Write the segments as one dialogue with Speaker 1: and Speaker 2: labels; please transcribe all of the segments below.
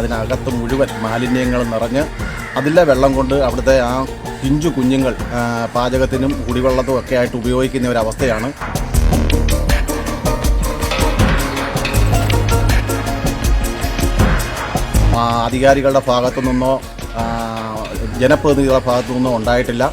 Speaker 1: അതിനകത്ത് മുഴുവൻ മാലിന്യങ്ങൾ നിറഞ്ഞ് അതിലെ വെള്ളം കൊണ്ട് അവിടുത്തെ ആ പിഞ്ചു കുഞ്ഞുങ്ങൾ പാചകത്തിനും കുടിവെള്ളത്തും ഒക്കെ ആയിട്ട് ഉപയോഗിക്കുന്ന ഒരവസ്ഥയാണ് അധികാരികളുടെ ഭാഗത്തു നിന്നോ ജനപ്രതിനിധികളുടെ ഭാഗത്തു നിന്നോ ഉണ്ടായിട്ടില്ല.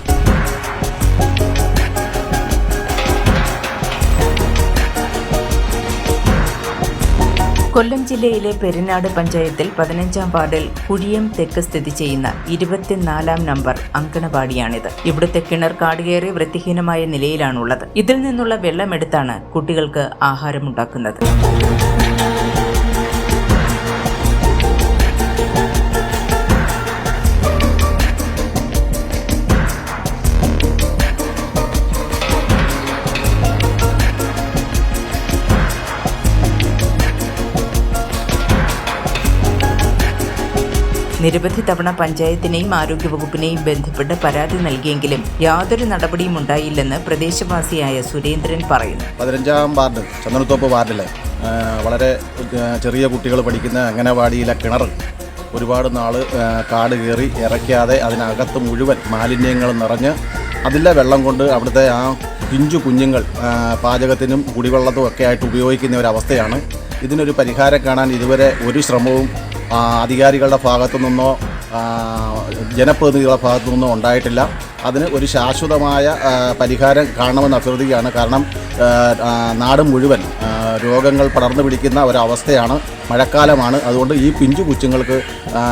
Speaker 2: കൊല്ലം ജില്ലയിലെ പെരിനാട് പഞ്ചായത്തിൽ പതിനഞ്ചാം വാർഡിൽ കുഴിയം തെക്ക് സ്ഥിതി ചെയ്യുന്ന ഇരുപത്തിനാലാം നമ്പർ അങ്കണവാടിയാണിത്. ഇവിടുത്തെ കിണർ കാടുകയറി വൃത്തിഹീനമായ നിലയിലാണുള്ളത്. ഇതിൽ നിന്നുള്ള വെള്ളമെടുത്താണ് കുട്ടികൾക്ക് ആഹാരമുണ്ടാക്കുന്നത്. നിരവധി തവണ പഞ്ചായത്തിനെയും ആരോഗ്യവകുപ്പിനെയും ബന്ധപ്പെട്ട് പരാതി നൽകിയെങ്കിലും യാതൊരു നടപടിയും ഉണ്ടായില്ലെന്ന് പ്രദേശവാസിയായ സുരേന്ദ്രൻ പറയുന്നു.
Speaker 1: പതിനഞ്ചാം വാർഡ് ചന്ദനത്തോപ്പ് വാർഡിലെ വളരെ ചെറിയ കുട്ടികൾ പഠിക്കുന്ന അംഗനവാടിയിലെ കിണർ ഒരുപാട് നാൾ കാട് കയറി ഇറക്കാതെ അതിനകത്ത് മുഴുവൻ മാലിന്യങ്ങൾ നിറഞ്ഞ് അതിലെ വെള്ളം കൊണ്ട് അവിടുത്തെ ആ പിഞ്ചു കുഞ്ഞുങ്ങൾ പാചകത്തിനും കുടിവെള്ളത്തും ഒക്കെ ആയിട്ട് ഉപയോഗിക്കുന്ന ഒരവസ്ഥയാണ് ഇതിനൊരു പരിഹാരം കാണാൻ ഇതുവരെ ഒരു ശ്രമവും അധികാരികളുടെ ഭാഗത്തു നിന്നോ ജനപ്രതിനിധികളുടെ ഭാഗത്തു നിന്നോ ഉണ്ടായിട്ടില്ല. അതിന് ഒരു ശാശ്വതമായ പരിഹാരം കാണണമെന്ന് അഭ്യർത്ഥിക്കുകയാണ്. കാരണം നാട് മുഴുവൻ രോഗങ്ങൾ പടർന്നു പിടിക്കുന്ന ഒരവസ്ഥയാണ് മഴക്കാലമാണ്. അതുകൊണ്ട് ഈ പിഞ്ചു കൊച്ചുങ്ങൾക്ക്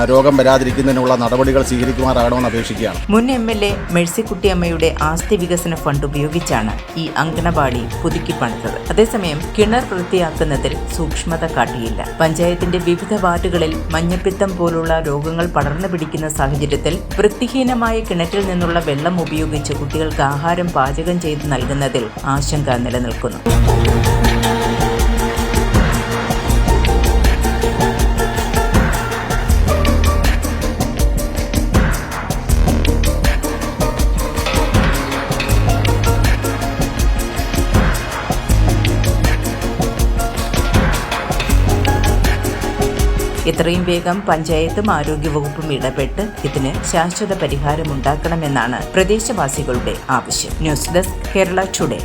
Speaker 1: രോഗം വരാതിരിക്കുന്നതിനുള്ള നടപടികൾ സ്വീകരിക്കുമാറാകണമെന്ന് അപേക്ഷിക്കുകയാണ്.
Speaker 2: മുൻ എം എൽ എ മേഴ്സിക്കുട്ടിയമ്മയുടെ ആസ്തി വികസന ഫണ്ട് ഉപയോഗിച്ചാണ് ഈ അങ്കണവാടി പുതുക്കി പണിതത്. അതേസമയം കിണർ വൃത്തിയാക്കുന്നതിൽ സൂക്ഷ്മത കാട്ടിയില്ല. പഞ്ചായത്തിന്റെ വിവിധ വാർഡുകളിൽ മഞ്ഞപ്പിത്തം പോലുള്ള രോഗങ്ങൾ പടർന്നു പിടിക്കുന്ന സാഹചര്യത്തിൽ വൃത്തിഹീനമായ കിണറ്റിൽ നിന്നുള്ള വെള്ളം ഉപയോഗിച്ച് കുട്ടികൾക്ക് ആഹാരം പാചകം ചെയ്ത് നൽകുന്നതിൽ ആശങ്ക നിലനിൽക്കുന്നു എത്രയും വേഗം പഞ്ചായത്തും ആരോഗ്യവകുപ്പും ഇടപെട്ട് ഇതിന് ശാശ്വത പരിഹാരമുണ്ടാക്കണമെന്നാണ് പ്രദേശവാസികളുടെ ആവശ്യം. News desk Kerala today.